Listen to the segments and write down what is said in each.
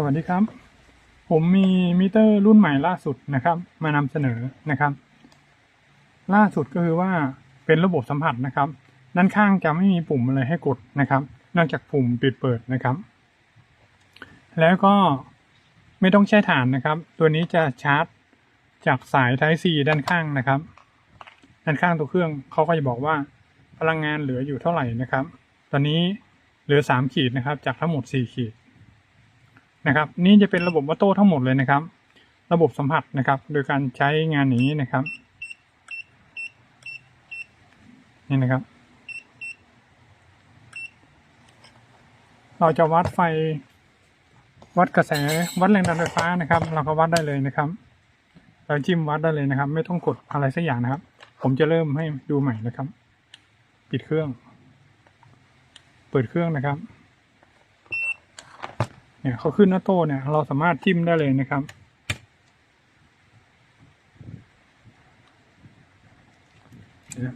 สวัสดีครับ ผมมีมิเตอร์รุ่นใหม่ล่าสุดนะครับ มานำเสนอนะครับ ล่าสุดก็คือว่าเป็นระบบสัมผัสนะครับ ด้านข้างจะไม่มีปุ่มอะไรให้กดนะครับ นอกจากปุ่มปิดเปิดนะครับ แล้วก็ไม่ต้องใช้ฐานนะครับ ตัวนี้จะชาร์จจากสาย Type C ด้านข้างนะครับ ด้านข้างตัวเครื่องเขาก็จะบอกว่าพลังงานเหลืออยู่เท่าไหร่นะครับ ตอนนี้เหลือสามขีดนะครับ จากทั้งหมดสี่ขีด นะครับ นี่จะเป็นระบบออโต้ทั้งหมดเลยนะครับ ระบบสัมผัสนะครับ โดยการใช้งานอย่างนี้นะครับ นี่นะครับ เราจะวัดไฟวัดกระแสวัดแรงดันไฟฟ้านะครับ เราก็วัดได้เลยนะครับ เราจิ้มวัดได้เลยนะครับ ไม่ต้องกดอะไรสักอย่างนะครับ ผมจะเริ่มให้ดูใหม่นะครับ ปิดเครื่อง เปิดเครื่องนะครับ เนี่ยเขาขึ้นหน้าโต้เนี่ยเราสามารถจิ้มได้เลยนะครับ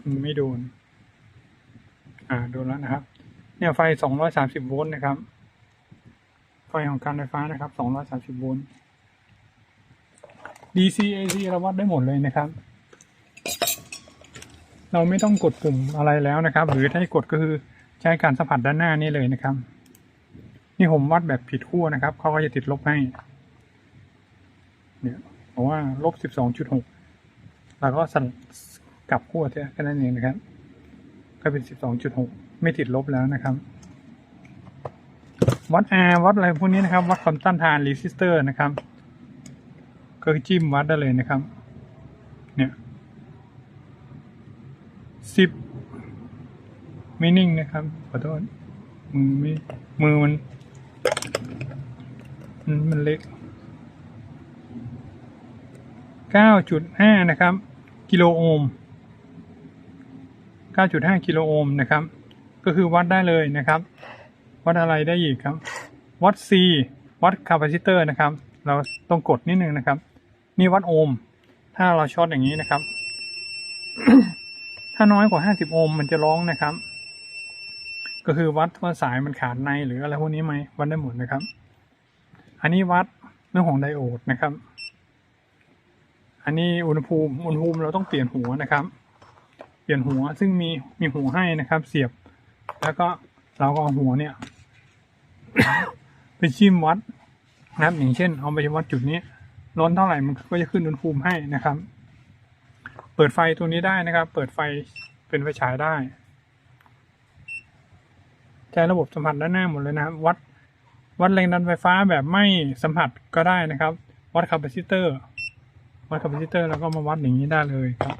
มันไม่โดน อ่าโดนแล้วนะครับ เนี่ยไฟ 230 โวลต์นะครับ ไฟของการไฟฟ้านะครับ 230 โวลต์ DC AC เราวัดได้หมดเลยนะครับ เราไม่ต้องกดปุ่มอะไรแล้วนะครับ หรือถ้าให้กดก็คือใช้การสัมผัสด้านหน้านี่เลยนะครับ นี่ผมวัดแบบผิดขั้วนะครับเขาก็จะติดลบให้ เนี่ยบอกว่าลบสิบสองจุดหกแล้วก็สั่นกลับขั้วแค่นั้นเองนะครับ ก็เป็นสิบสองจุดหกไม่ติดลบแล้วนะครับ วัด R วัดอะไรพวกนี้นะครับ วัดความต้านทานรีสิสเตอร์นะครับ ก็จิ้มวัดได้เลยนะครับ เนี่ยสิบไม่นิ่งนะครับขอโทษมือไม่มือมัน มันเล็กเก้าจุดห้านะครับ กิโลโอห์มเก้าจุดห้ากิโลโอห์มนะครับ ก็คือวัดได้เลยนะครับ วัดอะไรได้อีกครับ วัด C วัดคาปาซิเตอร์นะครับ เราต้องกดนิดนึงนะครับ นี่วัดโอห์ม ถ้าเราช็อตอย่างนี้นะครับ ถ้าน้อยกว่าห้าสิบโอห์มมันจะร้องนะครับ ก็คือวัดว่าสายมันขาดในหรืออะไรพวกนี้ไหมวัดได้หมดนะครับ อันนี้วัดเรื่องของไดโอดนะครับ อันนี้อุณหภูมิอุณหภูมิเราต้องเปลี่ยนหัวนะครับ เปลี่ยนหัวซึ่งมีมีหัวให้นะครับ เสียบ แล้วก็เราก็เอาหัวเนี่ยไปจิ้มวัดนะครับอย่างเช่น เอาไปวัดจุดนี้ร้อนเท่าไหร่มันก็จะขึ้นอุณหภูมิให้นะครับ เปิดไฟตัวนี้ได้นะครับ เปิดไฟเป็นไฟฉายได้ใช้ระบบสัมผัสด้านหน้าหมดเลยนะครับวัด วัดแรงดันไฟฟ้าแบบไม่สัมผัสก็ได้นะครับ วัดคาปาซิเตอร์ วัดคาปาซิเตอร์แล้วก็มาวัดอย่างนี้ได้เลยครับ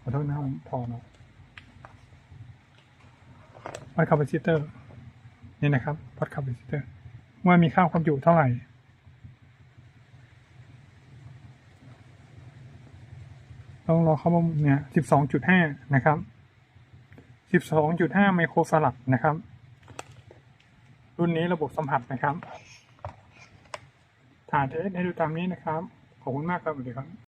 ขอโทษนะครับผมพอเนาะวัดคาปาซิเตอร์นี่นะครับ วัดคาปาซิเตอร์ว่ามีค่าความจุเท่าไหร่ต้องรอเข้ามาเนี่ยสิบสองจุดห้านะครับสิบสองจุดห้าไมโครฟารัดนะครับ รุ่นนี้ระบบสัมผัสนะครับถ่ายเทสให้ดูตามนี้นะครับ ขอบคุณมากครับสวัสดีครับ